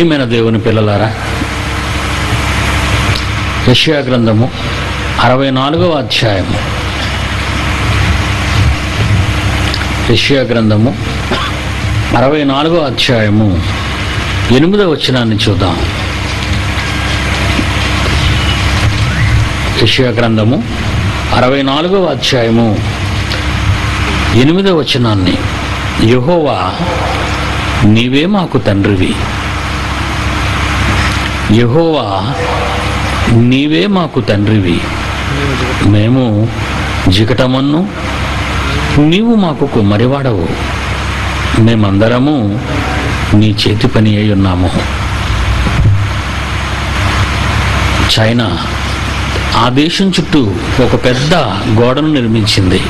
ప్రియమైన దేవుని పిల్లలారా యెషయా గ్రంథము అరవై నాలుగవ అధ్యాయము. యెషయా గ్రంథము అరవై నాలుగవ అధ్యాయము ఎనిమిదవ వచనాన్ని చూద్దాం. యెషయా గ్రంథము అరవై నాలుగవ అధ్యాయము ఎనిమిదవ వచనాన్ని. యహోవా నీవే మాకు తండ్రివి. యహోవా నీవే మాకు తండ్రివి. మేము జికటమన్ను నీవు మాకు కుమ్మరివాడవు. మేమందరము నీ చేతి పని అయి ఉన్నాము. చైనా ఆ దేశం చుట్టూ ఒక పెద్ద గోడను నిర్మించింది.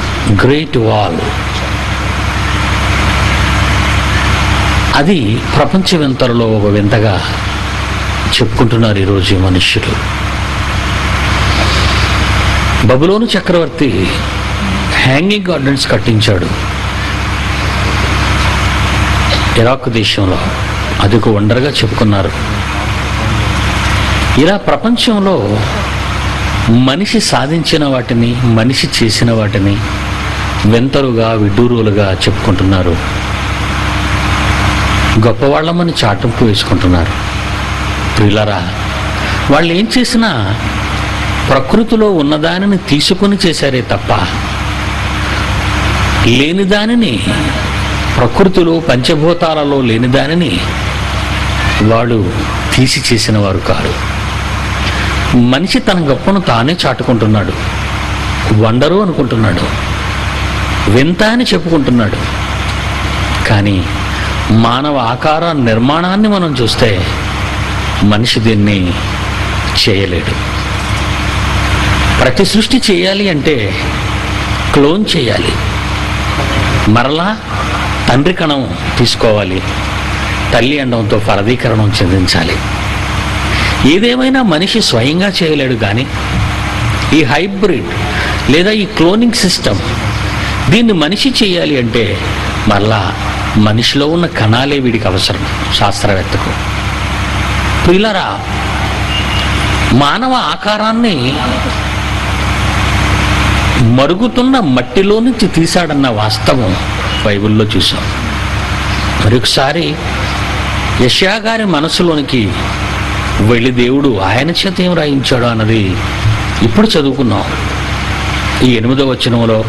Great wall. అది ప్రపంచ వింతలలో ఒక వింతగా చెప్పుకుంటున్నారు ఈరోజు ఈ మనుష్యులు. బబులోను చక్రవర్తి హ్యాంగింగ్ గార్డెన్స్ కట్టించాడు. ఇరాక్ దేశంలో. అది ఒక వండర్గా చెప్పుకున్నారు. ఇలా ప్రపంచంలో మనిషి సాధించిన వాటిని మనిషి చేసిన వాటిని వింతలుగా విడ్డూరులుగా చెప్పుకుంటున్నారు. గొప్పవాళ్ళమని చాటింపు వేసుకుంటున్నారు. ప్రియులరా వాళ్ళు ఏం చేసినా ప్రకృతిలో ఉన్నదానిని తీసుకొని చేశారే తప్ప లేని దానిని ప్రకృతిలో పంచభూతాలలో లేని దానిని వాడు తీసి చేసిన వారు కాదు మనిషి తన గొప్పను తానే చాటుకుంటున్నాడు. వండరు అనుకుంటున్నాడు. వింత అని చెప్పుకుంటున్నాడు. కానీ మానవ ఆకార నిర్మాణాన్ని మనం చూస్తే మనిషి దీన్ని చేయలేడు. ప్రతి సృష్టి చేయాలి అంటే క్లోన్ చేయాలి. మరలా తండ్రి కణం తీసుకోవాలి. తల్లి అండంతో ఫలదీకరణం చెందించాలి. ఏదేమైనా మనిషి స్వయంగా చేయలేడు కానీ ఈ హైబ్రిడ్ లేదా ఈ క్లోనింగ్ సిస్టమ్ దీన్ని మనిషి చేయాలి అంటే మరలా మనిషిలో ఉన్న కణాలే వీడికి అవసరం శాస్త్రవేత్తకు. ప్రియులరా మానవ ఆకారాన్ని మరుగుతున్న మట్టిలో నుంచి తీశాడన్న వాస్తవం బైబిల్లో చూసాం మరొకసారి యష్యా గారి మనసులోనికి వెళ్ళి దేవుడు ఆయన చేత ఏం రాయించాడు అన్నది ఇప్పుడు చదువుకున్నాం. ఈ ఎనిమిదో వచనంలో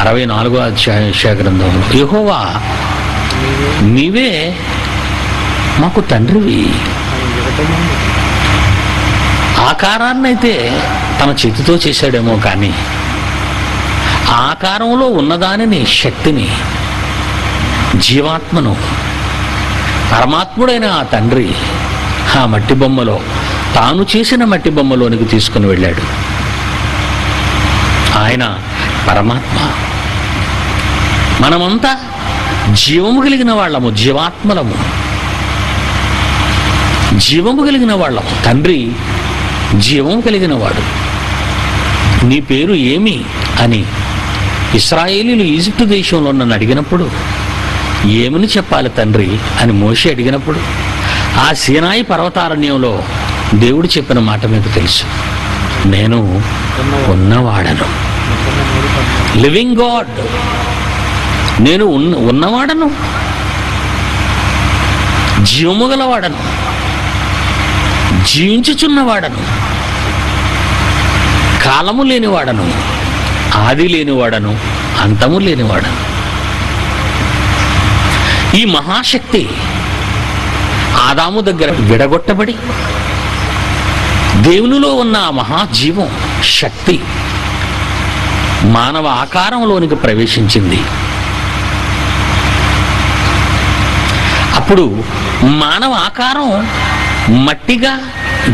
అరవై నాలుగో అధ్యాయ యెషయా గ్రంథంలో యహోవా నీవే మాకు తండ్రివి. ఆకారాన్నైతే తన చేతితో చేశాడేమో కానీ ఆకారంలో ఉన్నదానిని శక్తిని జీవాత్మను పరమాత్ముడైన ఆ తండ్రి ఆ మట్టి బొమ్మలో తాను చేసిన మట్టి బొమ్మలోనికి తీసుకుని వెళ్ళాడు. ఆయన పరమాత్మ. మనమంతా జీవము కలిగిన వాళ్ళము జీవాత్మలము. జీవము కలిగిన వాళ్ళం తండ్రి జీవము కలిగిన వాడు. నీ పేరు ఏమి? అని ఇస్రాయేలీలు ఈజిప్టు దేశంలో నన్ను అడిగినప్పుడు ఏమని చెప్పాలి తండ్రి? అని మోషి అడిగినప్పుడు ఆ సీనాయి పర్వతారణ్యంలో దేవుడు చెప్పిన మాట మీకు తెలుసు. నేను ఉన్నవాడను. Living god. నేను ఉన్న ఉన్నవాడను. జీవము గలవాడను. జీవించుచున్నవాడను కాలము లేనివాడను ఆది లేనివాడను అంతము లేనివాడను. ఈ మహాశక్తి ఆదాము దగ్గర విడగొట్టబడి దేవునిలో ఉన్న ఆ మహాజీవం శక్తి మానవ ఆకారంలోనికి ప్రవేశించింది. అప్పుడు మానవ ఆకారం మట్టిగా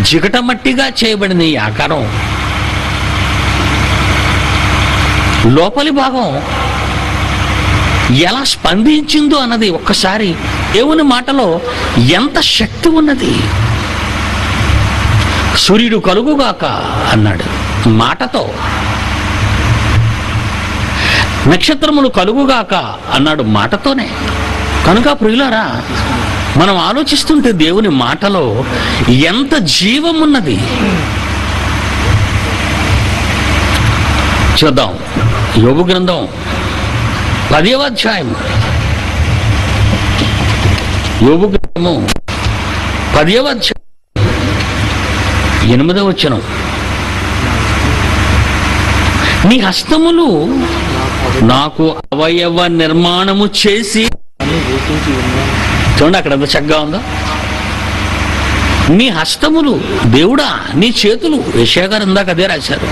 జిగట మట్టిగా చేయబడిన ఈ ఆకారం. లోపలి భాగం ఎలా స్పందించిందో అన్నది ఒక్కసారి దేవుని మాటలో ఎంత శక్తి ఉన్నది. సూర్యుడు కలుగుగాక అన్నాడు మాటతో. నక్షత్రములు కలుగుగాక అన్నాడు మాటతోనే. కనుక ప్రియులారా మనం ఆలోచిస్తుంటే దేవుని మాటలో ఎంత జీవం ఉన్నది చూద్దాం. యోగు గ్రంథం పదవ అధ్యాయం యోగు గ్రంథము పదవ అధ్యాయం ఎనిమిదవ వచనం. నీ హస్తములు నాకు అవయవ నిర్మాణము చేసి చూడండి అక్కడ ఎంత చక్కగా ఉందో. నీ హస్తములు దేవుడా నీ చేతులు. యెషయా గారు ఇందాక అదే రాశారు.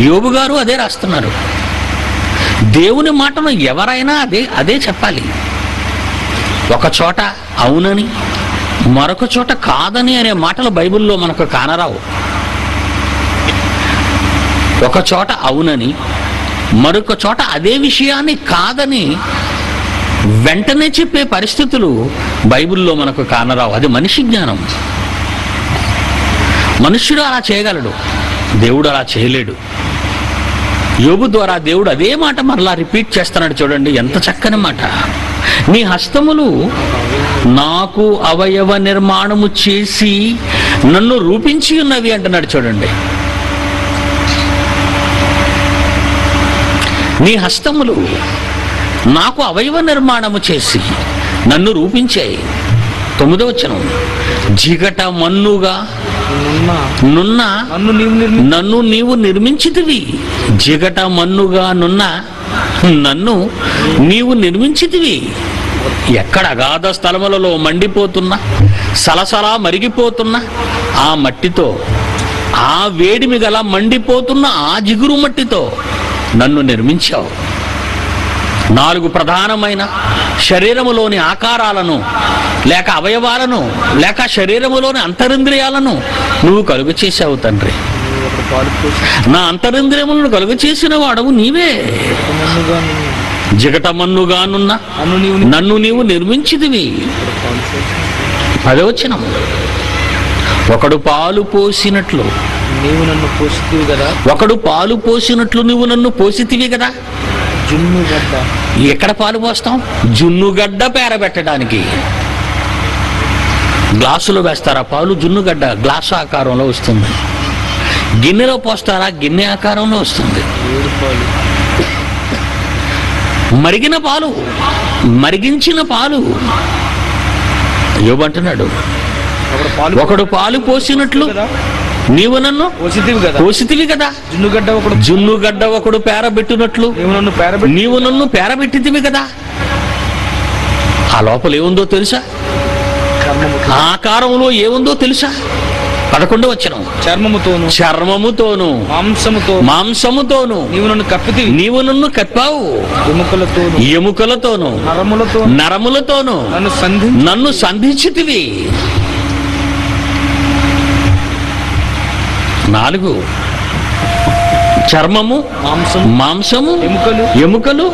యోబు గారు అదే రాస్తున్నారు. దేవుని మాటను ఎవరైనా అదే అదే చెప్పాలి. ఒక చోట అవునని మరొక చోట కాదని అనే మాటలు బైబిల్లో మనకు కానరావు. ఒక చోట అవునని మరొక చోట అదే విషయాన్ని కాదని వెంటనే చెప్పే పరిస్థితులు బైబిల్లో మనకు కానరావు. అది మనిషి జ్ఞానం. మనుష్యుడు అలా చేయగలడు. దేవుడు అలా చేయలేడు. యోగు ద్వారా దేవుడు అదే మాట మరలా రిపీట్ చేస్తున్నాడు చూడండి. ఎంత చక్కని మాట. నీ హస్తములు నాకు అవయవ నిర్మాణము చేసి నన్ను రూపించి ఉన్నవి అంటున్నాడు చూడండి. నీ హస్తములు నాకు అవయవ నిర్మాణము చేసి నన్ను రూపించాయి. తొమ్మిదో వచనం జిగట మన్నుగా నున్న. నన్ను నీవు నిర్మించితివి. జిగట మన్నుగా నున్న. నన్ను నీవు నిర్మించితివి. ఎక్కడ అగాధ స్థలములలో మండిపోతున్నా సలసలా మరిగిపోతున్న ఆ మట్టితో ఆ వేడిమి గల మండిపోతున్న ఆ జిగురు మట్టితో నన్ను నిర్మించావు. నాలుగు ప్రధానమైన శరీరములోని ఆకారాలను లేక అవయవాలను లేక శరీరములోని అంతరింద్రియాలను నువ్వు కలుగు చేసావు తండ్రి. పోసి నా అంతరింద్రియములను కలుగు చేసిన వాడవు నీవే. మన్నుగా నిన్ను జిగటమన్నుగానున్న నన్ను నీవు నిర్మించిదివి పోసి పదవచనం. ఒకడు పాలు పోసినట్లు. నీవు నన్ను పోసితివి కదా. ఒకడు పాలు పోసినట్లు నువ్వు నన్ను పోసితివి కదా. జున్ను గడ్డ. ఎక్కడ పాలు పోస్తాం? జున్నుగడ్డ పేరబెట్టడానికి. గ్లాసులో వేస్తారా పాలు? జున్నుగడ్డ గ్లాసు ఆకారంలో వస్తుంది. గిన్నెలో పోస్తారా? గిన్నె ఆకారంలో వస్తుంది. మరిగిన పాలు. మరిగించిన పాలు. యోబంటున్నాడు ఒకడు పాలు పోసినట్లు నీవు నన్ను పోసితివి కదా. పోసితివి కదా. జున్ను గడ్డ ఒకడు. జున్నుగడ్డ ఒకడు పేరబెట్టినట్లు. నీవు నన్ను పేరబెట్టితివి కదా. ఆ లోపల ఏముందో తెలుసా? ఆకారంలో ఏముందో తెలుసా? పదకొండు వచ్చిన చర్మముతోను. చర్మముతోను. మాంసముతో. మాంసముతోను. నీవు నన్ను కప్పితివి. నీవు నన్ను కప్పావు. ఎముకలతోను. ఎముకలతోను. నరములతో నరములతోను. నన్ను సంధి నన్ను సంధించితివి. నాలుగు. చర్మము మాంసం మాంసము ఎముకలు ఎముకలు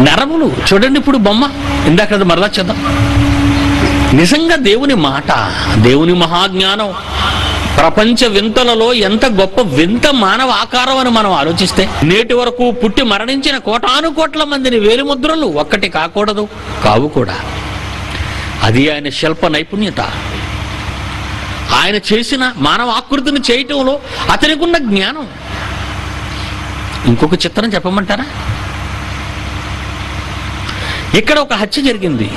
నరములు. చూడండి ఇప్పుడు బొమ్మ. ఇందాక మరలా చేద్దాం. నిజంగా దేవుని మాట దేవుని మహాజ్ఞానం ప్రపంచ వింతలలో ఎంత గొప్ప వింత మానవ ఆకారం అని మనం ఆలోచిస్తే నేటి వరకు పుట్టి మరణించిన కోటాను కోట్ల మందిని వేలిముద్రలు ఒక్కటి కాకూడదు కావు కూడా. అది ఆయన శిల్ప నైపుణ్యత. ఆయన చేసిన మానవ ఆకృతిని చేయటంలో అతనికి ఉన్న జ్ఞానం. ఇంకొక చిత్రం చెప్పమంటారా? ఇక్కడ ఒక హత్య జరిగింది.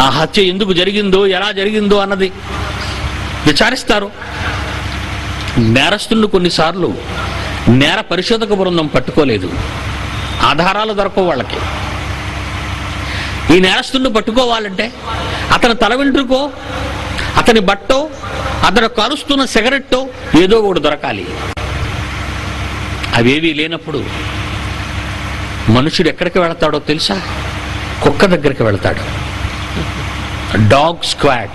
ఆ హత్య ఎందుకు జరిగిందో ఎలా జరిగిందో అన్నది విచారిస్తారు. నేరస్తులను కొన్నిసార్లు నేర పరిశోధక బృందం పట్టుకోలేదు. ఆధారాలు దొరకవు వాళ్ళకి. ఈ నేరస్తుడిని పట్టుకోవాలంటే అతని తల వెంట్రుకో అతని బట్టో అతను కలుస్తున్న సిగరెట్టో ఏదో ఒకటి దొరకాలి. అవేవీ లేనప్పుడు మనుషుడు ఎక్కడికి వెళతాడో తెలుసా? కుక్క దగ్గరికి వెళతాడు. Dog squad.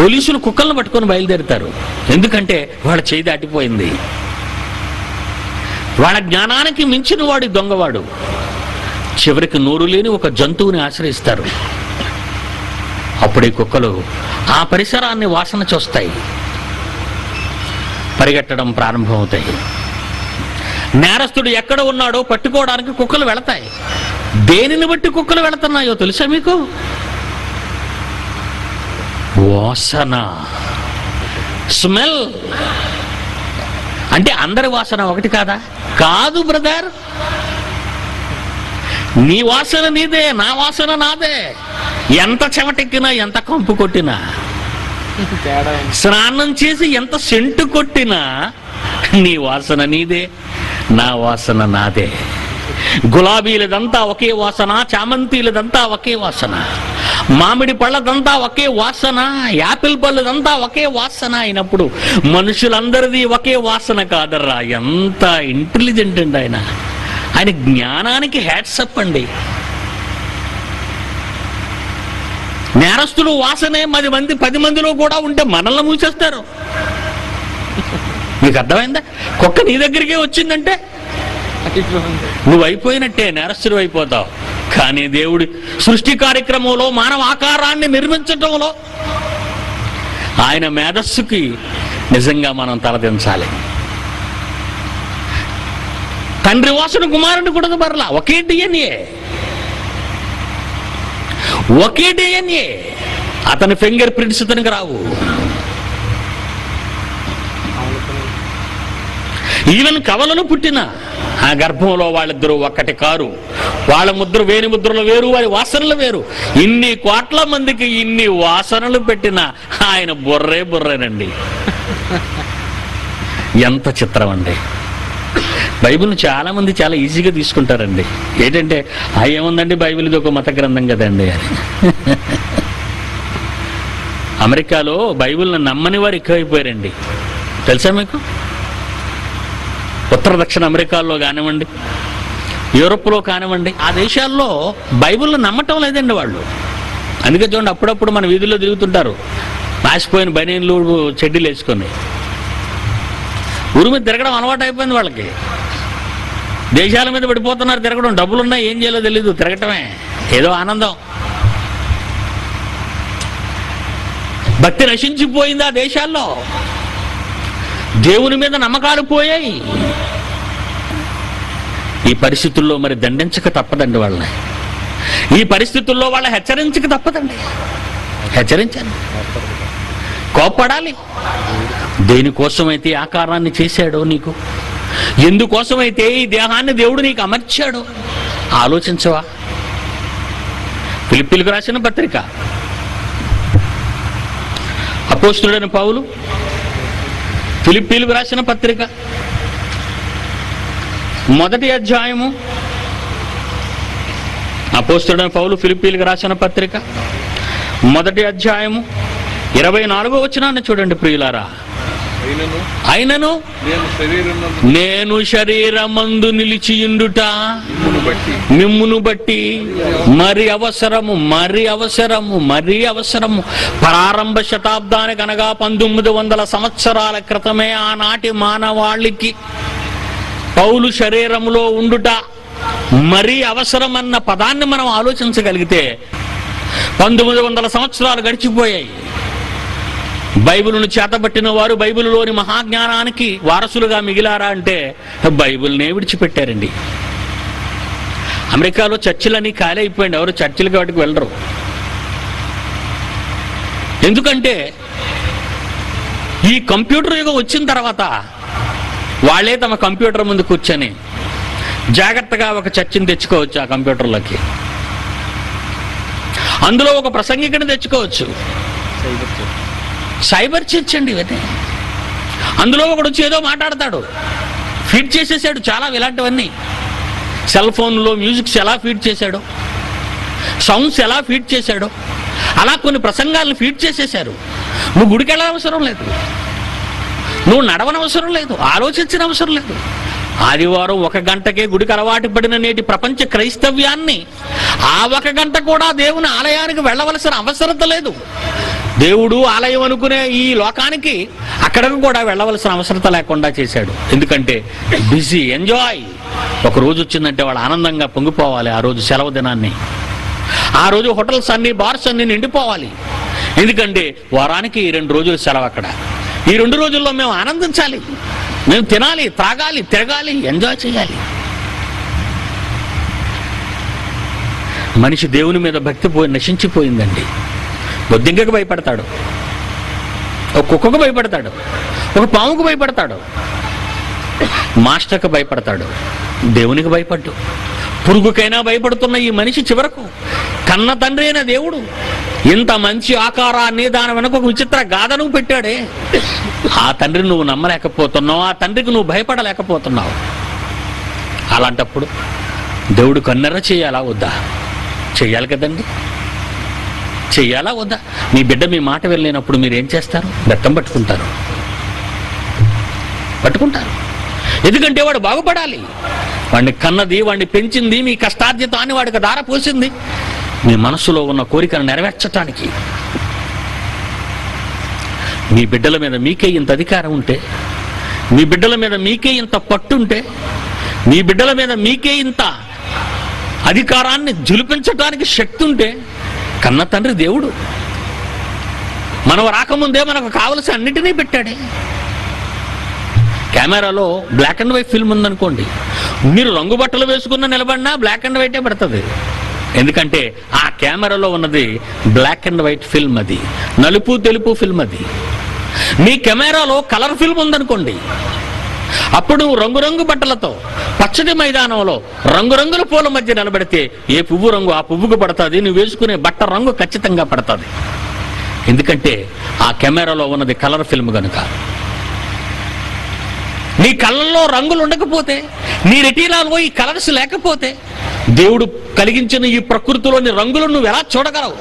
పోలీసులు కుక్కలను పట్టుకొని బయలుదేరుతారు. ఎందుకంటే వాళ్ళ చేయి దాటిపోయింది. వాళ్ళ జ్ఞానానికి మించిన వాడు దొంగవాడు. చివరికి నోరు లేని ఒక జంతువుని ఆశ్రయిస్తారు. అప్పుడే కుక్కలు ఆ పరిసరాన్ని వాసన చూస్తాయి. పరిగెట్టడం ప్రారంభమవుతాయి. నేరస్తుడు ఎక్కడ ఉన్నాడో పట్టుకోవడానికి కుక్కలు వెళతాయి. దేనిని బట్టి కుక్కలు వెళుతున్నాయో తెలుసా మీకు? వాసన. స్మెల్. అంటే అందరి వాసన ఒకటి కాదా? కాదు బ్రదర్. నీ వాసన నీదే నా వాసన నాదే. ఎంత చెమటెక్కినా ఎంత కంపు కొట్టినా. స్నానం చేసి ఎంత సెంటు కొట్టినా నీ వాసన నీదే నా వాసన నాదే. గులాబీలదంతా ఒకే వాసన చామంతిలదంతా ఒకే వాసన మామిడి పళ్ళదంతా ఒకే వాసన యాపిల్ పళ్ళదంతా ఒకే వాసన అయినప్పుడు మనుషులందరిది ఒకే వాసన కాదర్రా. ఎంత ఇంటెలిజెంట్ అండి ఆయన. ఆయన జ్ఞానానికి హ్యాట్సప్ అండి. నేరస్తులు వాసనే పది మంది పది మందిలో కూడా ఉంటే మనల్ని మూసేస్తారు. నీకు అర్థమైందా? కుక్క నీ దగ్గరికే వచ్చిందంటే నువ్వు అయిపోయినట్టే నేరస్తుడు అయిపోతావు. కానీ దేవుడి సృష్టి కార్యక్రమంలో మానవ ఆకారాన్ని నిర్మించటంలో ఆయన మేధస్సుకి నిజంగా మనం తలదించాలి తండ్రి వాసుడు కుమారుడు కూడా బరలా ఒకే డిఎన్ఏ ఒకే డిఎన్ఏ అతని ఫింగర్ ప్రింట్స్ అతనికి రావు. ఈవెన్ కవలను పుట్టిన ఆ గర్భంలో వాళ్ళిద్దరూ ఒక్కటి కారు. వాళ్ళ ముద్ర వేని ముద్రలు వేరు వారి వాసనలు వేరు. ఇన్ని కోట్ల మందికి ఇన్ని వాసనలు పెట్టిన ఆయన బుర్రే బుర్రేనండి. ఎంత చిత్రం అండి. బైబిల్ని చాలా మంది చాలా ఈజీగా తీసుకుంటారండి. ఏంటంటే ఆ ఏముందండి బైబిల్? ఇది ఒక మత గ్రంథం కదండి అని. అమెరికాలో బైబిల్ని నమ్మని వారు ఎక్కువైపోయారండి. తెలుసా మీకు? ఉత్తర దక్షిణ అమెరికాలో కానివ్వండి యూరోప్లో కానివ్వండి ఆ దేశాల్లో బైబిల్ని నమ్మటం లేదండి వాళ్ళు. అందుకే చూడండి అప్పుడప్పుడు మన వీధుల్లో తిరుగుతుంటారు. మాసిపోయిన బనీన్లు చెడ్డీలు వేసుకొని. ఊరి మీద తిరగడం అలవాటు అయిపోయింది వాళ్ళకి. దేశాల మీద పడిపోతున్నారు తిరగడం డబ్బులున్నా ఏం చేయాలో తెలీదు తిరగటమే. ఏదో ఆనందం. భక్తి నశించిపోయింది ఆ దేశాల్లో. దేవుని మీద నమ్మకాలు పోయాయి. ఈ పరిస్థితుల్లో మరి దండించక తప్పదండి వాళ్ళని. ఈ పరిస్థితుల్లో వాళ్ళ హెచ్చరించక తప్పదండి. హెచ్చరించండి కోప్పడాలి. దేనికోసమైతే ఆకారాన్ని చేశాడో నీకు? ఎందుకోసమైతే ఈ దేహాన్ని దేవుడు నీకు అమర్చాడు? ఆలోచించవా? ఫిలిపిలకు రాసిన పత్రిక. అపోస్తుడైన పౌలు ఫిలిప్పీలకు రాసిన పత్రిక. మొదటి అధ్యాయము. అపోస్తుడైన పౌలు ఫిలిప్పీలకు రాసిన పత్రిక. మొదటి అధ్యాయము. ఇరవై నాలుగో వచ్చినాన్ని చూడండి ప్రియులారా. అయినను నేను శరీరం నేను శరీరమందు నిలిచియుండుట. మిమ్మును బట్టి. మరి అవసరము మరి అవసరము మరి అవసరము. ప్రారంభ శతాబ్దానికి అనగా పంతొమ్మిది వందల సంవత్సరాల క్రితమే ఆనాటి మానవాళికి పౌలు శరీరములో ఉండుట మరీ అవసరమన్న పదాన్ని మనం ఆలోచించగలిగితే పంతొమ్మిది వందల సంవత్సరాలు గడిచిపోయాయి. బైబిల్ను చేతబట్టిన వారు బైబిల్లోని మహాజ్ఞానానికి వారసులుగా మిగిలారా అంటే బైబిల్నే విడిచిపెట్టారండి. అమెరికాలో చర్చిలన్నీ ఖాళీ అయిపోయింది ఎవరు చర్చిలకి వాటికి వెళ్ళరు. ఎందుకంటే ఈ కంప్యూటర్ యుగం వచ్చిన తర్వాత వాళ్ళే తమ కంప్యూటర్ ముందు కూర్చొని జాగ్రత్తగా ఒక చర్చిని తెచ్చుకోవచ్చు ఆ కంప్యూటర్లోకి. అందులో ఒక ప్రసంగికుని తెచ్చుకోవచ్చు. Cyber church. అండి ఇవన్నీ. అందులో ఒకడు వచ్చి ఏదో మాట్లాడతాడు. ఫీడ్ చేసేసాడు చాలా ఇలాంటివన్నీ. సెల్ ఫోన్లో మ్యూజిక్స్ ఎలా ఫీడ్ చేశాడు. సౌండ్స్ ఎలా ఫీడ్ చేశాడు. అలా కొన్ని ప్రసంగాలను ఫీడ్ చేసేశారు. నువ్వు గుడికి వెళ్ళనవసరం లేదు. నువ్వు నడవనవసరం లేదు. ఆలోచించిన అవసరం లేదు. ఆదివారం ఒక గంటకే గుడికి అలవాటు పడిన నేటి ప్రపంచ క్రైస్తవ్యాన్ని ఆ ఒక గంట కూడా దేవుని ఆలయానికి వెళ్ళవలసిన అవసరత లేదు. దేవుడు ఆలయం అనుకునే ఈ లోకానికి అక్కడికి కూడా వెళ్ళవలసిన అవసరత లేకుండా చేశాడు. ఎందుకంటే బిజీ ఎంజాయ్. ఒక రోజు వచ్చిందంటే వాళ్ళు ఆనందంగా పొంగిపోవాలి ఆ రోజు సెలవు దినాన్ని. ఆ రోజు హోటల్స్ అన్ని బార్స్ అన్ని నిండిపోవాలి. ఎందుకంటే వారానికి ఈ రెండు రోజులు సెలవు అక్కడ. ఈ రెండు రోజుల్లో మేము ఆనందించాలి. మేము తినాలి త్రాగాలి తిరగాలి ఎంజాయ్ చేయాలి. మనిషి దేవుని మీద భక్తి పోయి నశించిపోయిందండి. బొద్దింకకు భయపడతాడు. ఒక కుక్కకు భయపడతాడు. ఒక పాముకు భయపడతాడు. మాస్టర్కు భయపడతాడు. దేవునికి భయపడ్డు. పురుగుకైనా భయపడుతున్న ఈ మనిషి చివరకు కన్న తండ్రి అయిన దేవుడు ఇంత మంచి ఆకారాన్ని దాని వెనక ఒక విచిత్ర గాథను పెట్టాడే. ఆ తండ్రిని నువ్వు నమ్మలేకపోతున్నావు ఆ తండ్రికి నువ్వు భయపడలేకపోతున్నావు. అలాంటప్పుడు దేవుడు కన్నెర చేయాలా వద్దా? చెయ్యాలి కదండి. చెయ్యాలా వద్దా? మీ బిడ్డ మీ మాట వెళ్ళలేనప్పుడు మీరు ఏం చేస్తారు? బెత్తం పట్టుకుంటారు. పట్టుకుంటారు. ఎందుకంటే వాడు బాగుపడాలి. వాడిని కన్నది వాడిని పెంచింది మీ కష్టార్జితాన్ని వాడికి దార పోసింది. మీ మనసులో ఉన్న కోరికను నెరవేర్చటానికి. మీ బిడ్డల మీద మీకే ఇంత అధికారం ఉంటే మీ బిడ్డల మీద మీకే ఇంత పట్టుంటే మీ బిడ్డల మీద మీకే ఇంత అధికారాన్ని జులిపించడానికి శక్తి ఉంటే కన్న తండ్రి దేవుడు. మనం రాకముందే మనకు కావలసిన అన్నిటినీ పెట్టాడే. కెమెరాలో బ్లాక్ అండ్ వైట్ ఫిల్మ్ ఉందనుకోండి. మీరు రంగు బట్టలు వేసుకున్న నిలబడినా బ్లాక్ అండ్ వైటే పడుతుంది. ఎందుకంటే ఆ కెమెరాలో ఉన్నది బ్లాక్ అండ్ వైట్ ఫిల్మ్ అది. నలుపు తెలుపు ఫిల్మ్ అది. మీ కెమెరాలో కలర్ ఫిల్మ్ ఉందనుకోండి. అప్పుడు రంగురంగు బట్టలతో పచ్చటి మైదానంలో రంగురంగుల పూల మధ్య నిలబడితే ఏ పువ్వు రంగు ఆ పువ్వుకు పడుతుంది? నువ్వు వేసుకునే బట్ట రంగు ఖచ్చితంగా పడుతుంది. ఎందుకంటే ఆ కెమెరాలో ఉన్నది కలర్ ఫిల్మ్ కనుక నీ కళ్ళల్లో రంగులు ఉండకపోతే నీ రెటీనాలో ఈ కలర్స్ లేకపోతే దేవుడు కలిగించిన ఈ ప్రకృతిలోని రంగులు నువ్వు ఎలా చూడగలవు?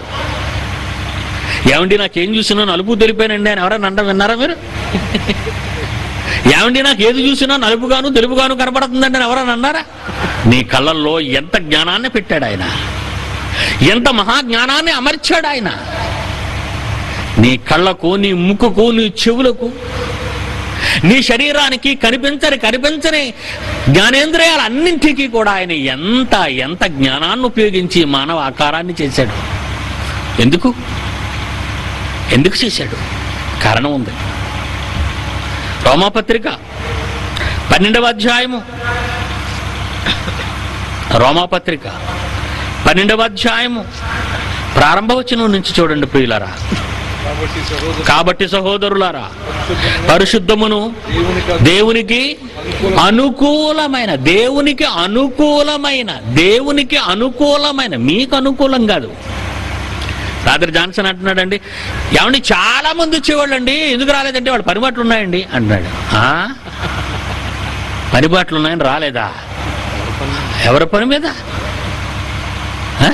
ఏమండి నాకేం చూసినా నలుపు తెలిపానండి అని ఎవరైనా అండ విన్నారా మీరు? ఏమండి నాకు ఏది చూసినా నలుపుగాను తెలుపుగాను కనపడుతుందండి అని ఎవరైనా అన్నారా? నీ కళ్ళల్లో ఎంత జ్ఞానాన్ని పెట్టాడు ఆయన? ఎంత మహాజ్ఞానాన్ని అమర్చాడు ఆయన? నీ కళ్ళకు నీ ముక్కుకు నీ చెవులకు నీ శరీరానికి కనిపించని కనిపించని జ్ఞానేంద్రియాలన్నింటికీ కూడా ఆయన ఎంత ఎంత జ్ఞానాన్ని ఉపయోగించి మానవ ఆకారాన్ని చేశాడు? ఎందుకు? ఎందుకు చేశాడు? కారణం ఉంది. రోమాపత్రిక పన్నెండవ అధ్యాయము. రోమాపత్రిక పన్నెండవ అధ్యాయము. ప్రారంభవచనం నుంచి చూడండి ప్రియులరా. కాబట్టి సహోదరులారా పరిశుద్ధమును దేవునికి అనుకూలమైన దేవునికి అనుకూలమైన దేవునికి అనుకూలమైన మీకు అనుకూలం కాదు. రాత్రి జాన్సన్ అంటున్నాడండి. ఏమండి చాలా మంది వచ్చేవాళ్ళండి. ఎందుకు రాలేదంటే వాళ్ళు పనిబాట్లు ఉన్నాయండి. అంటున్నాడు. పనిబాట్లు ఉన్నాయని రాలేదా? ఎవరి పని మీద? ఆ?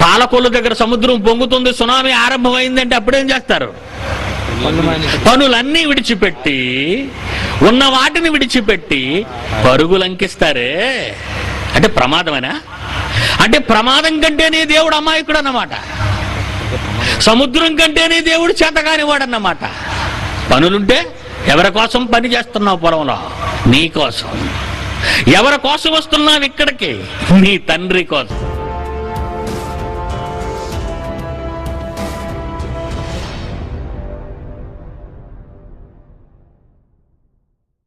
పాలకొల్లు దగ్గర సముద్రం పొంగుతుంది సునామీ ఆరంభమైందంటే అప్పుడేం చేస్తారు? పనులన్నీ విడిచిపెట్టి ఉన్న వాటిని విడిచిపెట్టి పరుగులంకిస్తారే అంటే ప్రమాదమేనా? అంటే ప్రమాదం కంటేనే దేవుడు అమాయకుడు అన్నమాట సముద్రం కంటేనే దేవుడు చేతగానివాడు అన్నమాట పనులుంటే ఎవరి కోసం పని చేస్తున్నావు పొలంలో? నీ కోసం. ఎవరి కోసం వస్తున్నావు ఇక్కడికి? నీ తండ్రి కోసం.